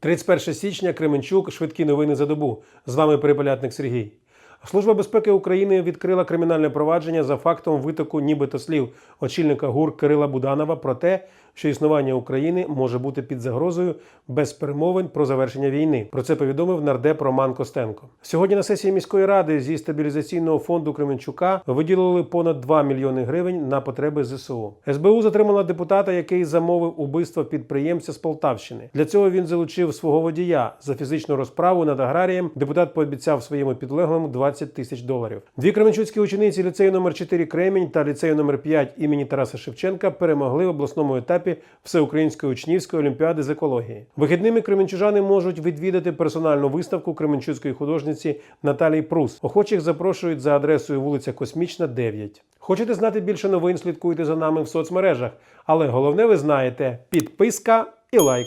31 січня Кременчук. Швидкі новини за добу. З вами переполятник Сергій. Служба безпеки України відкрила кримінальне провадження за фактом витоку нібито слів очільника ГУР Кирила Буданова про те, що існування України може бути під загрозою без перемовин про завершення війни. Про це повідомив нардеп Роман Костенко. Сьогодні на сесії міської ради зі стабілізаційного фонду Кременчука виділили понад 2 мільйони гривень на потреби ЗСУ. СБУ затримала депутата, який замовив убивство підприємця з Полтавщини. Для цього він залучив свого водія за фізичну розправу над аграрієм. Депутат пообіцяв своєму підлеглому 20 тисяч доларів. Дві кременчуцькі учениці ліцею номер 4 Кремінь та ліцею номер 5 імені Тараса Шевченка перемогли в обласному етапі Всеукраїнської учнівської олімпіади з екології. Вихідними кременчужани можуть відвідати персональну виставку кременчуцької художниці Наталії Прус. Охочих запрошують за адресою вулиця Космічна, 9. Хочете знати більше новин? Слідкуйте за нами в соцмережах. Але головне ви знаєте: підписка і лайк.